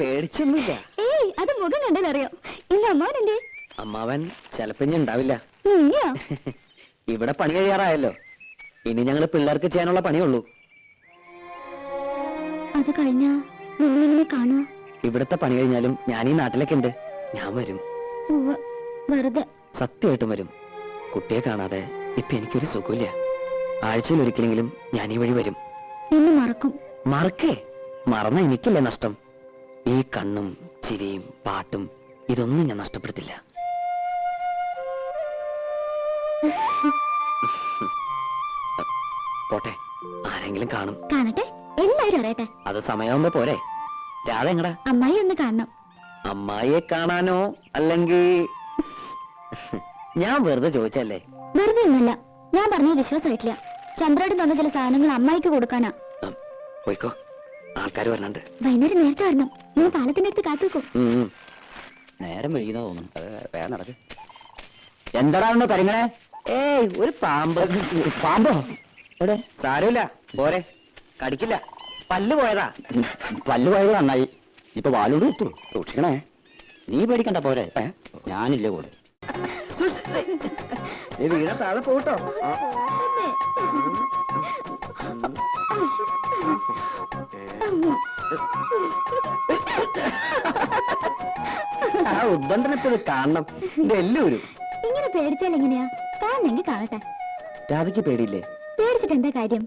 പേടിച്ചൊന്നുമില്ല. ഏയ് അത് മുഖം കണ്ടാലറിയോ ഇന്ന് അമ്മാവൻ അമ്മാവൻ ചിലപ്പോ ഇനി ഉണ്ടാവില്ല. നീയോ ഇവിടെ പണി കഴിയാറായല്ലോ. ഇനി ഞങ്ങൾ പിള്ളേർക്ക് ചെയ്യാനുള്ള പണിയുള്ളൂ. അത് കഴിഞ്ഞാ നിങ്ങളെങ്ങനെ കാണാ. ഇവിടത്തെ പണി കഴിഞ്ഞാലും ഞാൻ ഈ നാട്ടിലൊക്കെ ഉണ്ട്. ഞാൻ വരും. ഉവ്വ്, വെറുതെ. സത്യമായിട്ടും വരും. കുട്ടിയെ കാണാതെ ഇപ്പൊ എനിക്കൊരു സുഖമില്ല. ആഴ്ചയിൽ ഒരിക്കലെങ്കിലും ഞാൻ ഈ വഴി വരും. നിന്നെ മറക്കും. മറക്കേ? മറന്ന എനിക്കല്ലേ നഷ്ടം. ഈ കണ്ണും ചിരിയും പാട്ടും ഇതൊന്നും ഞാൻ നഷ്ടപ്പെടുത്തില്ല. പോട്ടെ ആരെങ്കിലും കാണും. കാണട്ടെ. എല്ലാരും അറിയട്ടെ അത് സമയമാകുമ്പോ പോരെ. രാധ എങ്ങടാ? അമ്മായി ഒന്ന് കാണണം. അമ്മായിയെ കാണാനോ അല്ലെങ്കിൽ ഞാൻ വെറുതെ ചോദിച്ചല്ലേ വെറുതെ ഒന്നുമില്ല. ഞാൻ പറഞ്ഞത് വിശ്വാസമായിട്ടില്ല. ചന്ദ്രയുടെ തന്ന ചില സാധനങ്ങൾ അമ്മായിക്ക് കൊടുക്കാനാ. പോയിക്കോ. ആൾക്കാർ വരണുണ്ട്. വൈകുന്നേരം നേരത്തെ വരണം. ഞാൻ പാലത്തിന്റെ അടുത്ത് കാത്തു ഉം. നേരം വൈകുന്ന തോന്നുന്നു. അത് വേഗം നടക്ക്. എന്താടാ പരിങ്ങളെ ഏയ് ഒരു പാമ്പ്. പാമ്പോ? എവിടെ? സാരമില്ല. പോരെ. കടിക്കില്ല. പല്ല് പോയതാ. പല്ല് പോയത് നന്നായി. ഇപ്പൊ വാലോട് കിട്ടു സൂക്ഷിക്കണേ. നീ പേടിക്കണ്ട പോരെ. ഞാനില്ല കൂടെ. നീ വീണ താഴെ പോട്ടോ ആ ഉദ്ബന്ധനത്തിൽ കാണണം. ഇത് ഇങ്ങനെ പേടിച്ചാൽ എങ്ങനെയാ? കാണണമെങ്കിൽ കാണട്ടെ. രാധയ്ക്ക് പേടിയില്ലേ? പേടിച്ചിട്ട് എന്താ കാര്യം?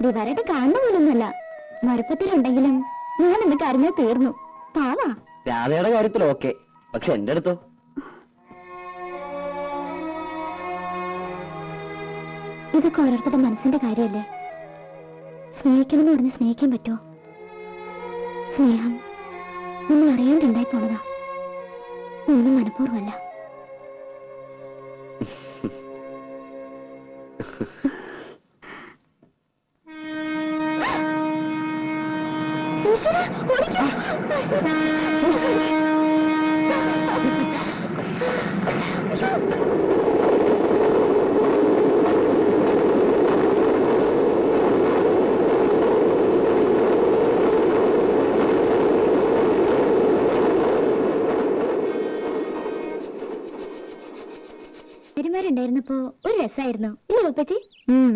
ദിവാരായിട്ട് കാണുന്ന പോലൊന്നുമല്ല. മറുപ്പത്തിലുണ്ടെങ്കിലും ഞാൻ ഇന്ന് കരഞ്ഞാൽ തീർന്നു. പാവാ. രാധയുടെ കാര്യത്തിൽ ഓക്കെ. പക്ഷെ എന്റെ അടുത്തോ? ഇതൊക്കെ ഓരോരുത്തരുടെ മനസ്സിന്റെ കാര്യമല്ലേ? സ്നേഹിക്കണമെന്ന് പറഞ്ഞ് സ്നേഹിക്കാൻ പറ്റുമോ? സ്നേഹം നമ്മൾ അറിയാണ്ടുണ്ടായി പോണതാ. ഒന്നും മനഃപൂർവമല്ല. പെരുമാറുണ്ടായിരുന്നപ്പോ ഒരു രസമായിരുന്നു ഇല്ലേ ഉപ്പച്ചി?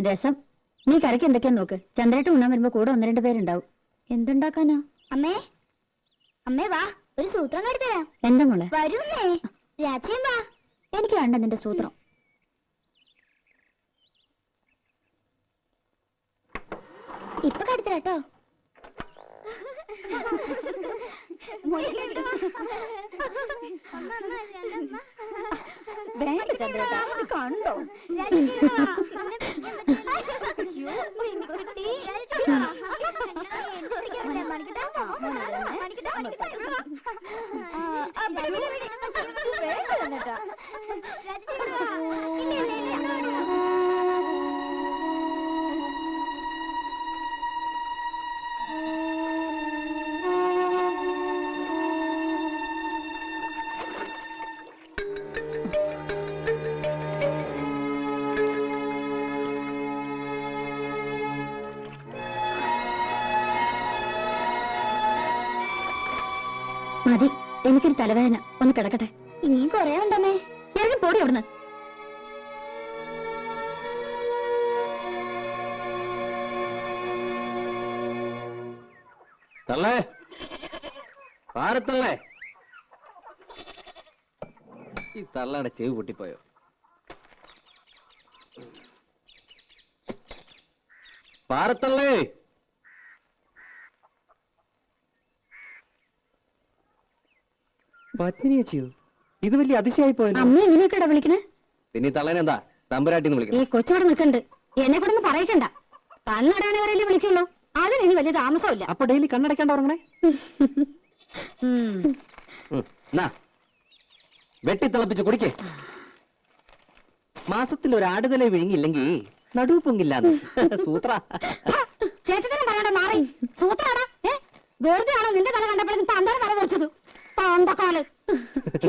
രസം. നീ കറിക്ക് എന്തൊക്കെയാ നോക്ക്? ചന്ദ്രേട്ട് ഉണ്ണാൻ വരുമ്പോ കൂടെ ഒന്ന് രണ്ട് പേരുണ്ടാവും. എന്തുണ്ടാക്കാനാ? അമ്മേ. അമ്മേ വാ. ഒരു സൂത്രം കാട്ടിത്തരാം എന്താ മോളെ? വരൂന്നേ. രാജ്യം വാ. എനിക്ക് വേണ്ട നിന്റെ സൂത്രം. ഇപ്പൊ കാട്ടിത്തരാട്ടോ വേണ്ട ചന്ദ്രേട്ടാ ഇത് കണ്ടോ മതി എനിക്കൊരു തലവേദന. ഒന്ന് കിടക്കട്ടെ. ഇനിയും കൊറേ ഉണ്ടമ്മേ ഇറങ്ങി പോടി അവിടുന്ന്. തള്ളേ. പാരത്തള്ളേ ഈ തള്ളയുടെ ചെവി പൊട്ടിപ്പോയോ? പാരത്തള്ളേ പത്മിനി ഇത് വലിയ അതിശയായി പോയല്ലോ. അമ്മ എങ്ങനെയൊക്കെയാ വിളിക്കണേ? പിന്നെ ഈ തള്ളേനെന്താ? തമ്പുരാട്ടിന്ന് ഈ വിളിക്കണം കൊച്ചോടെ നിൽക്കണ്ട്. എന്നെ കൂടെ ഒന്ന് പറയിക്കണ്ട. കണ്ണടാനവരല്ലേ വിളിക്കുള്ളൂ. അതിന് ഇനി വലിയ താമസമില്ല അപ്പൊ ഡെയിലി കണ്ണടയ്ക്കാണ്ട് ഉറങ്ങണേ? നാ. വെട്ടിത്തിളപ്പിച്ച് കുടിക്കേ. മാസത്തിൽ ഒരു ആടുതല വിഴുങ്ങില്ലെങ്കിൽ നടുവ് പൊങ്ങില്ലാന്ന് സൂത്ര. ചേട്ടത്തിനും പറയണ്ട മാറി. സൂത്രാടാ വെറുതെ ആണോ നിന്റെ തല കണ്ടപ്പോഴും തന്റെ തല പാമ്പക്കാൽ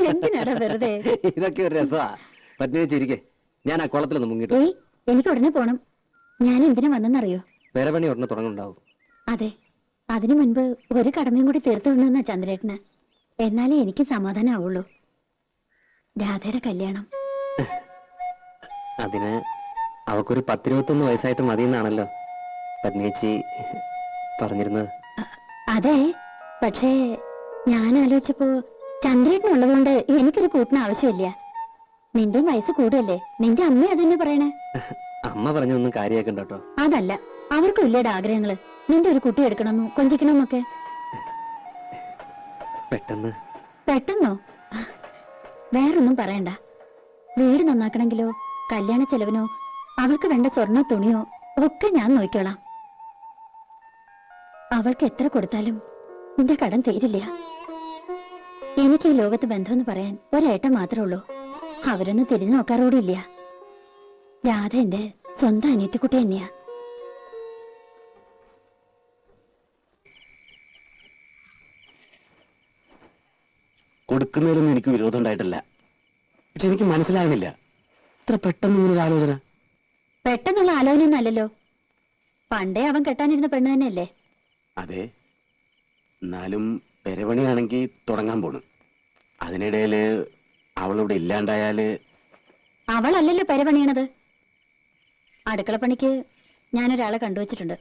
എന്തിനാടാ വെറുതെ? ഇതൊക്കെ ഒരു രസമാ. പത്നി ചിരിക്കെ ഞാൻ ആ കുളത്തിലൊന്ന് മുങ്ങിട്ടു ഏയ് എനിക്ക് ഉടനെ പോണം. ഞാൻ എന്തിനാ വന്നെന്നറിയോ? വേറെ പണി ഉടനെ തുടങ്ങുന്നുണ്ടാവും. അതെ. അതിനു മുൻപ് ഒരു കടമയും കൂടി തീർത്തു വിടണമെന്നാ ചന്ദ്രേട്ടന്. എന്നാലേ എനിക്ക് സമാധാനമാവുള്ളൂ രാധയുടെ കല്യാണം. അതിന് അവക്കൊരു പത്തിരുപത്തൊന്ന് വയസ്സായിട്ട് മതിയെന്നാണല്ലോ പത്നിയേച്ചി പറഞ്ഞിരുന്നത്. അതെ. പക്ഷേ ഞാൻ ആലോചിച്ചപ്പോ ചന്ദ്രേട്ടനുള്ളതുകൊണ്ട് എനിക്കൊരു കൂട്ടിന് ആവശ്യമില്ല. നിന്റെ വയസ്സ് കൂടുതല്ലേ നിന്റെ അമ്മ അതന്നെ പറയണേ. അമ്മ പറഞ്ഞൊന്നും കാര്യമാക്കണ്ടോ അതല്ല അവർക്കും ഇല്ലേടെ ആഗ്രഹങ്ങൾ. നിന്റെ ഒരു കുട്ടി എടുക്കണമെന്നും കൊഞ്ചിക്കണമെന്നൊക്കെ? പെട്ടെന്ന്. പെട്ടെന്നോ? വേറൊന്നും പറയണ്ട. വീട് നന്നാക്കണമെങ്കിലോ കല്യാണ ചെലവിനോ അവൾക്ക് വേണ്ട സ്വർണ തുണിയോ ഒക്കെ ഞാൻ നോക്കിക്കോളാം. അവൾക്ക് എത്ര കൊടുത്താലും നിന്റെ കടം തീരില്ല. എനിക്ക് ഈ ലോകത്ത് ബന്ധമെന്ന് പറയാൻ ഒരേട്ടം മാത്രമേ ഉള്ളൂ. അവരൊന്നും തിരിഞ്ഞു നോക്കാറോടില്ല രാധ എന്റെ സ്വന്തം അനിയത്തിക്കുട്ടി തന്നെയാ. കൊടുക്കുന്നതിലൊന്നും എനിക്ക് വിരോധം ഉണ്ടായിട്ടില്ല. പക്ഷെ എനിക്ക് മനസ്സിലാകുന്നില്ല ഇത്ര പെട്ടെന്ന് ഇങ്ങനെ ഒരു ആലോചന. പെട്ടെന്നുള്ള ആലോചനയൊന്നും അല്ലല്ലോ. പണ്ടേ അവൻ കെട്ടാനിരുന്ന പെണ്ണ് തന്നെയല്ലേ? അതെ. എന്നാലും പെരവണിയാണെങ്കിൽ തുടങ്ങാൻ പോണു. അതിനിടയിൽ അവളിവിടെ ഇല്ലാണ്ടായാൽ അവളല്ലല്ലോ പെരപണിയണത്. അടുക്കളപ്പണിക്ക് ഞാനൊരാളെ കണ്ടുവച്ചിട്ടുണ്ട്.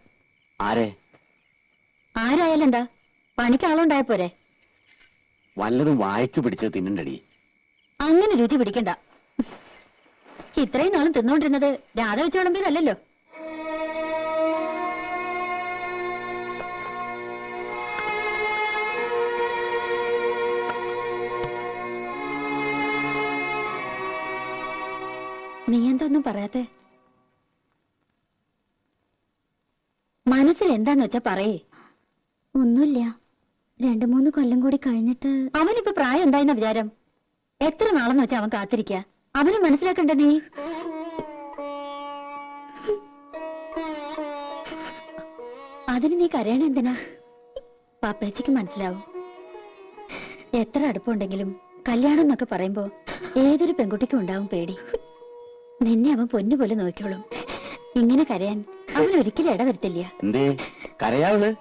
ആരെ? ആരായാലും എന്താ പണിക്ക് ആളുണ്ടായ പോരെ. വല്ലതും വായിച്ചു പിടിച്ച് തിന്നണ്ടടി. അങ്ങനെ രുചി പിടിക്കണ്ട. ഇത്രയും നാളും തിന്നോണ്ടിരുന്നത് രാധ വെച്ച് വിളമ്പിയതല്ലല്ലോ. നീ എന്തൊന്നും പറയാത്തെ. മനസ്സിൽ എന്താന്ന് വെച്ചാ പറയേ. ഒന്നുമില്ല. രണ്ടു മൂന്ന് കൊല്ലം കൂടി കഴിഞ്ഞിട്ട് അവനിപ്പോ പ്രായം എന്തായെന്ന വിചാരം. എത്ര നാളെന്ന് വെച്ചാ അവൻ കാത്തിരിക്ക? അവന് മനസ്സിലാക്കണ്ട നീ? അതിന് നീ കരയണ എന്തിനാ? പാപ്പേച്ചിക്ക് മനസ്സിലാവും. എത്ര അടുപ്പമുണ്ടെങ്കിലും കല്യാണം എന്നൊക്കെ പറയുമ്പോ ഏതൊരു പെൺകുട്ടിക്കും ഉണ്ടാവും പേടി. നിന്നെ അവൻ പൊന്നു പോലെ നോക്കിയോളും ഇങ്ങനെ കരയാൻ അവൻ ഒരിക്കലും ഇടവരുത്തില്ല. എന്തേ? കരയാവൾ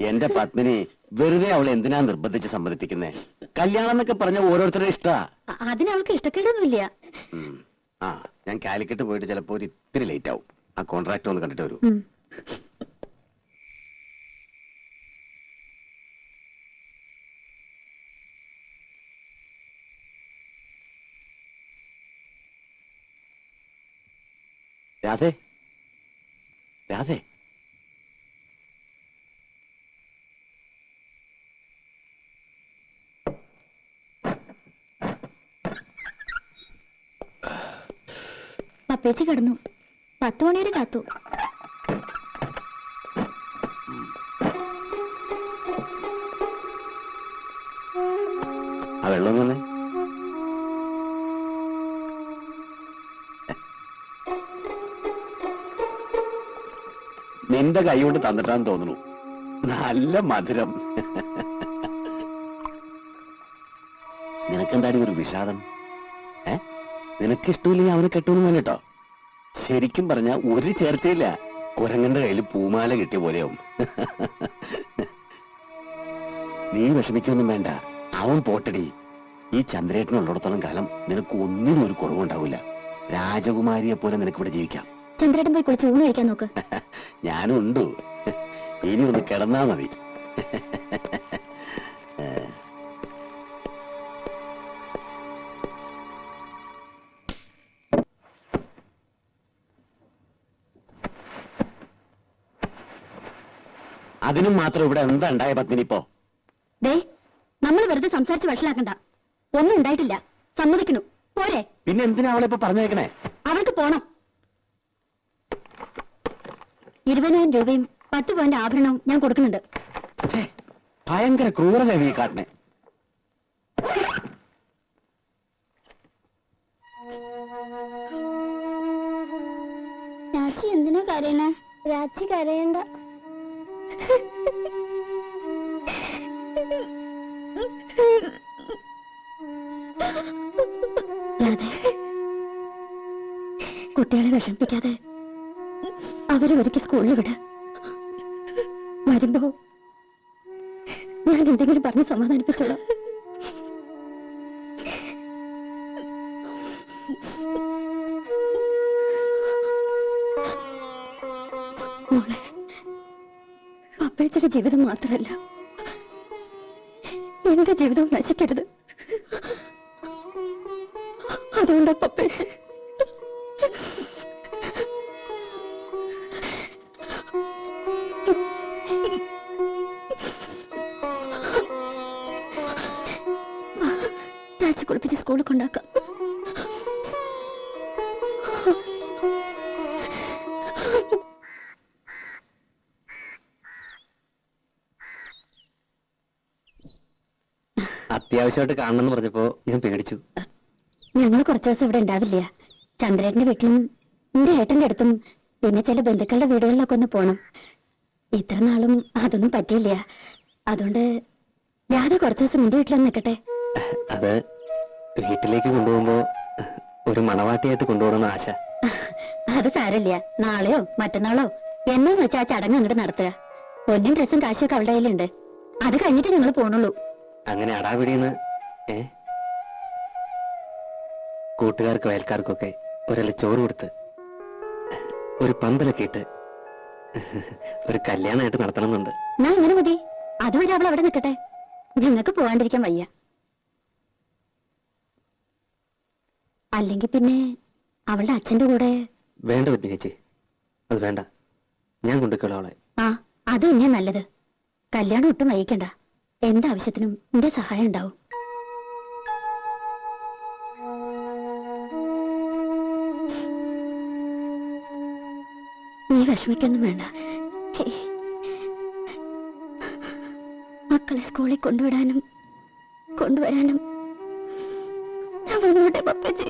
എന്റെ പത്മിനി വെറുതെ അവളെ എന്തിനാ നിർബന്ധിച്ച് സമ്മതിപ്പിക്കുന്നേ? കല്യാണം എന്നൊക്കെ പറഞ്ഞ ഓരോരുത്തരുടെ ഇഷ്ടാ. അ- അതിന് അവൾക്ക് ഇഷ്ടക്കേടൊന്നുമില്ല. ഉം. ആ ഞാൻ കാലിക്കറ്റ് പോയിട്ട് ചിലപ്പോ ഒരു ഇത്തിരി ലേറ്റ് ആവും. ആ കോൺട്രാക്ട് ഒന്ന് കണ്ടിട്ട് വരൂ. ഉം. രാധേ. രാധേ. പപ്പേച്ചി കിടന്നു. പത്ത് മണി വരെ കാത്തു. നിന്റെ കൈ കൊണ്ട് തന്നിട്ടാന്ന് തോന്നുന്നു. നല്ല മധുരം. നിനക്കെന്താടി ഒരു വിഷാദം? ഏ? നിനക്കിഷ്ടമില്ലെങ്കിൽ അവനെ കെട്ടുമെന്ന് വേണ്ടിട്ടോ ശരിക്കും പറഞ്ഞ ഒരു ചേർച്ചയില്ല. കുരങ്ങന്റെ കയ്യിൽ പൂമാല കിട്ടിയ പോലെയാവും. നീ വിഷമിക്കൊന്നും വേണ്ട. അവൻ പോട്ടടി. ഈ ചന്ദ്രേട്ടനുള്ളിടത്തോളം കാലം നിനക്ക് ഒന്നിനും ഒരു കുറവുണ്ടാവില്ല. രാജകുമാരിയെ പോലെ നിനക്ക് ഇവിടെ ജീവിക്കാം. ചന്ദ്രേട്ടൻ പോയി കുളിച്ച് ഊണ് കഴിക്കാൻ നോക്ക്. ഞാനുണ്ട്. ഇനി ഒന്ന് കിടന്നാ മതി. അതിനും മാത്രം ഇവിടെ എന്താ ഉണ്ടായ പത്മിനിപ്പോ ദേ നമ്മൾ വെറുതെ സംസാരിച്ച് വഷളാക്കണ്ട. ഒന്നും ഉണ്ടായിട്ടില്ല. സമ്മതിക്കണു. പോരെ. പിന്നെ എന്തിനാ അവളെ ഇപ്പൊ പറഞ്ഞേക്കണേ? അവൾക്ക് പോണം. ഇരുപതിനായിരം രൂപയും പത്ത് പോയിന്റ് ആഭരണവും ഞാൻ കൊടുക്കുന്നുണ്ട്. ഭയങ്കര ക്രൂരത ഈ കാട്ടിനെ. രാച്ചി എന്തിനാ കരയണേ? രാച്ചി കരയണ്ട. കുട്ടികളെ വിഷമിപ്പിക്കാതെ അവരെ ഒരിക്കൽ സ്കൂളിൽ വിട്. വരുമ്പോ ഞാൻ എന്തെങ്കിലും പറഞ്ഞ് സമാധാനിപ്പിച്ചോളാം. മോളെ ജീവിതം മാത്രമല്ല. എന്റെ ജീവിതം നശിക്കരുത്. അതുകൊണ്ടാ രാജി കുളിപ്പിച്ച് സ്കൂളിൽ കൊണ്ടാക്കാം അത്യാവശ്യമായിട്ട് കാണണമെന്ന് പറഞ്ഞപ്പോ ഞാൻ പേടിച്ചു. ഞങ്ങൾ കുറച്ചു ദിവസം ഇവിടെ ഉണ്ടാവില്ല. ചന്ദ്രേട്ടന്റെ വീട്ടിലും എന്റെ ഏട്ടന്റെ അടുത്തും പിന്നെ ചില ബന്ധുക്കളുടെ വീടുകളിലൊക്കെ ഒന്ന് പോണം. ഇത്ര നാളും അതൊന്നും പറ്റിയില്ല. അതുകൊണ്ട് രാധ കുറച്ചു ദിവസം എന്റെ വീട്ടിലൊന്ന് നിൽക്കട്ടെ? അത് വീട്ടിലേക്ക് കൊണ്ടുപോകുമ്പോ ഒരു മണവാട്ടിയായിട്ട് കൊണ്ടുപോകണമെന്ന് ആശ. അത് സാരല്ല നാളെയോ മറ്റന്നാളോ? എന്നാന്ന് വെച്ചാ ആ ചടങ്ങ് അങ്ങോട്ട് നടത്തുക. പൊന്നും ഡ്രസ്സും കാശൊക്കെ അവളുടെ കയ്യിലുണ്ട്. അത് കഴിഞ്ഞിട്ട് ഞങ്ങൾ പോണുള്ളൂ. അങ്ങനെ അടാപിടിയെന്ന് ഏ? കൂട്ടുകാർക്കും അയൽക്കാർക്കൊക്കെ ഒരല്ല ചോറ് കൊടുത്ത് ഒരു പന്തലൊക്കെ ഇട്ട് ഒരു കല്യാണമായിട്ട് നടത്തണമെന്നുണ്ട്. ഞാൻ അങ്ങനെ മതി. അതുവരെ അവൾ അവിടെ നിൽക്കട്ടെ. ഞങ്ങൾക്ക് പോകാണ്ടിരിക്കാൻ വയ്യ. അല്ലെങ്കിൽ പിന്നെ അവളുടെ അച്ഛന്റെ കൂടെ? വേണ്ട പത്നി അത് വേണ്ട. ഞാൻ കൊണ്ടുക്കോളാം അവളെ. ആ അത് തന്നെ നല്ലത്. കല്യാണം ഒട്ടും വൈകിക്കണ്ട. എന്താവശ്യത്തിനും നിന്റെ സഹായം ഉണ്ടാവും. നീ വിഷമിക്കൊന്നും വേണ്ട. മക്കളെ സ്കൂളിൽ കൊണ്ടുവിടാനും കൊണ്ടുവരാനും ഞാൻ വന്നോട്ടെ പപ്പച്ചി